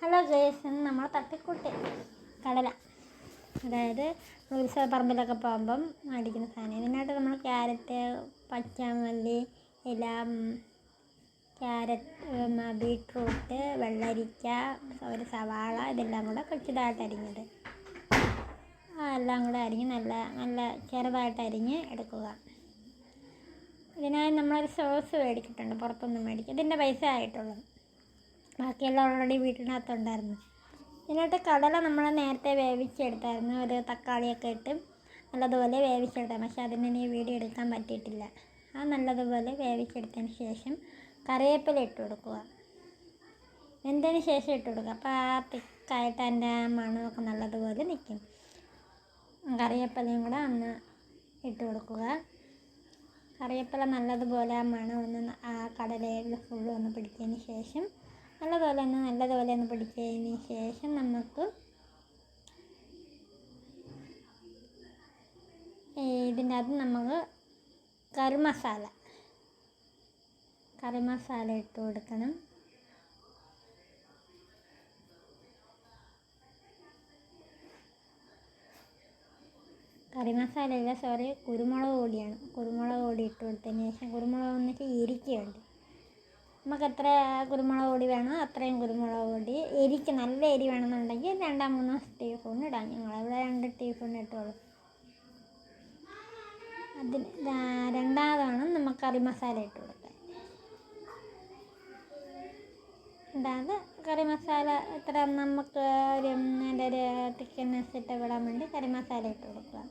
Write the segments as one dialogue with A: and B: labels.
A: Hello Jayas ഇന്ന് നമ്മൾ തട്ടിക്കൂട്ട്. കടല. അതായത് ഉത്സവ പറമ്പിലൊക്കെ പോകുമ്പം മേടിക്കുന്ന സാധനം ഇതിനായിട്ട് നമ്മൾ ക്യാരറ്റ് പച്ചമല്ലി ഇല ക്യാരറ്റ് ബീട്രൂട്ട് വെള്ളരിക്ക ഒരു സവാള ഇതെല്ലാം കൂടെ കൊച്ചിതായിട്ട് അരിഞ്ഞത്. എല്ലാം കൂടെ അരിഞ്ഞ് നല്ല നല്ല ചെറുതായിട്ട് അരിഞ്ഞ് എടുക്കുക. ഇതിനായി നമ്മളൊരു സോസ് മേടിച്ചിട്ടുണ്ട്. പുറത്തൊന്നും മേടിക്കും ഇതിന്റെ പൈസ ആയിട്ടുള്ളത് ബാക്കിയെല്ലാം ഓൾറെഡി വീട്ടിനകത്തുണ്ടായിരുന്നു. ഇതിനകത്ത് കടല നമ്മൾ നേരത്തെ വേവിച്ചെടുത്തായിരുന്നു. ഒരു തക്കാളിയൊക്കെ ഇട്ട് നല്ലതുപോലെ വേവിച്ചെടുത്താൽ പക്ഷേ അതിന് ഇനി വീഡിയോ എടുക്കാൻ പറ്റിയിട്ടില്ല. ആ നല്ലതുപോലെ വേവിച്ചെടുത്തതിന് ശേഷം കറിവേപ്പില ഇട്ട് കൊടുക്കുക. വെന്തതിന് ശേഷം ഇട്ട് കൊടുക്കുക. അപ്പോൾ ആ തിക്കായിട്ട് അതിന്റെ മണമൊക്കെ നല്ലതുപോലെ നിൽക്കും. കറിവേപ്പിലയും കൂടെ അന്ന് ഇട്ട് കൊടുക്കുക. കറിവേപ്പില നല്ലതുപോലെ ആ മണം ഒന്ന് ആ കടലയിൽ ഫുള്ള് ഒന്ന് പിടിച്ചതിന് ശേഷം നല്ലതുപോലെ ഒന്ന് നല്ലതുപോലെ ഒന്ന് പിടിച്ചതിന് ശേഷം നമുക്ക് ഇതിന്റെ അകത്ത് നമുക്ക് കറി മസാല. കറി മസാല ഇട്ട് കൊടുക്കണം. കറി മസാലയില്ല സോറി കുരുമുളക് പൊടിയാണ്. കുരുമുളക് പൊടി ഇട്ട് കൊടുത്തതിന് ശേഷം കുരുമുളക് വന്നിട്ട് നമുക്ക് എത്ര കുരുമുളക് പൊടി വേണോ? അത്രയും കുരുമുളക് പൊടി. എരിക്ക് നല്ല എരി വേണമെന്നുണ്ടെങ്കിൽ രണ്ടാം മൂന്നോ ടീസ്പൂൺ ഇടാം. ഞങ്ങളിവിടെ രണ്ട് ടീസ്പൂൺ ഇട്ടോളൂ. അതിന് രണ്ടാമതാണ് നമുക്ക് കറി മസാല ഇട്ട് കൊടുക്കാൻ രണ്ടാമത് കറി മസാല എത്ര നമുക്ക് ഒരു നല്ല ഒരു തിക്കനെസ് ഇട്ട് വിടാൻ വേണ്ടി കറി മസാല ഇട്ട് കൊടുക്കുക.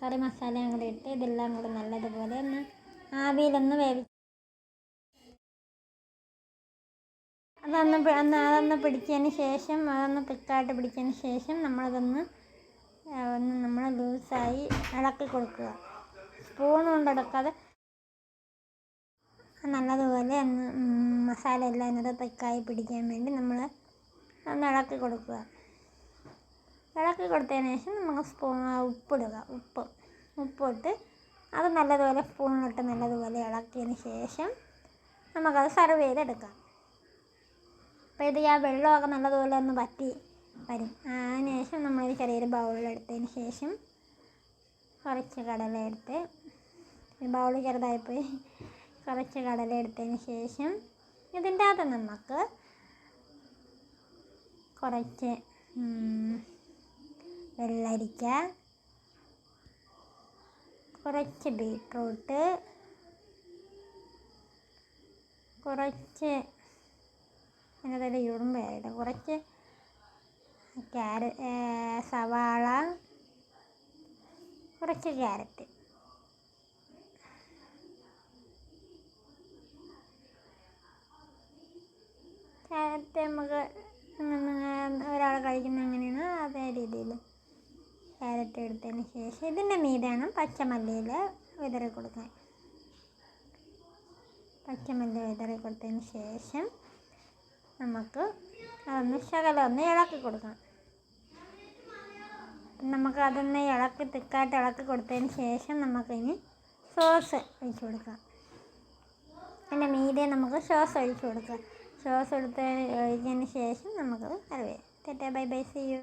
A: കറി മസാലയും കൂടി ഇട്ട് ഇതെല്ലാം കൂടി നല്ലതുപോലെ ഒന്ന് ആവിയിലൊന്ന് വേവി അതൊന്ന് അന്ന് അതൊന്ന് പിടിച്ചതിന് ശേഷം അതൊന്ന് പിക്കായിട്ട് പിടിച്ചതിന് ശേഷം നമ്മളതൊന്ന് ഒന്ന് നമ്മൾ ലൂസായി ഇളക്കി കൊടുക്കുക. സ്പൂൺ കൊണ്ട് ഇളക്കാതെ നല്ലതുപോലെ ഒന്ന് മസാല എല്ലാം അതിനകത്ത് പിക്കായി പിടിക്കാൻ വേണ്ടി നമ്മൾ ഒന്ന് ഇളക്കി കൊടുക്കുക. ഇളക്കി കൊടുത്തതിന് ശേഷം നമുക്ക് സ്പൂൺ ഉപ്പിടുക. ഉപ്പ് ഉപ്പിട്ട് അത് നല്ലതുപോലെ സ്പൂണിലിട്ട് നല്ലതുപോലെ ഇളക്കിയതിന് ശേഷം നമുക്കത് സെർവ് ചെയ്തെടുക്കാം. ഇത് ആ വെള്ളമൊക്കെ നല്ലതുപോലെ ഒന്ന് വറ്റി വരും. അതിന് ശേഷം നമ്മളൊരു ചെറിയൊരു ബൗളിലെടുത്തതിന് ശേഷം കുറച്ച് കടല എടുത്ത് ബൗൾ ചെറുതായിപ്പോയി. കുറച്ച് കടല എടുത്തതിന് ശേഷം ഇതിന്റെ അകത്ത് നമുക്ക് കുറച്ച് വെള്ളരിക്ക കുറച്ച് ബീട്രൂട്ട് കുറച്ച് അതിനകത്തൊരു ഉറുമ്പായിട്ട് കുറച്ച് ക്യാര സവാള കുറച്ച് ക്യാരറ്റ്. ക്യാരറ്റ് നമുക്ക് ഒരാൾ കഴിക്കുന്ന എങ്ങനെയാണ് അതേ രീതിയിൽ ക്യാരറ്റ് എടുത്തതിന് ശേഷം ഇതിന്റെ മീതാണ് പച്ചമല്ലിയിൽ വിതറി കൊടുക്കാൻ പച്ചമല്ലി വിതറി കൊടുത്തതിന് ശേഷം നമുക്ക് അതൊന്ന് ശകലം ഒന്ന് ഇളക്കി കൊടുക്കണം. നമുക്ക് അതൊന്ന് ഇളക്കി തിക്കായിട്ട് ഇളക്കി കൊടുത്തതിന് ശേഷം നമുക്കിനി സോസ് ഒഴിച്ചു കൊടുക്കാം. അതിന്റെ മീതെ നമുക്ക് സോസ് ഒഴിച്ചു കൊടുക്കാം. സോസ് എടുത്ത് ഒഴിച്ചതിന് ശേഷം നമുക്ക് അറിയാം തെറ്റാ ബൈ ബൈ സി യു.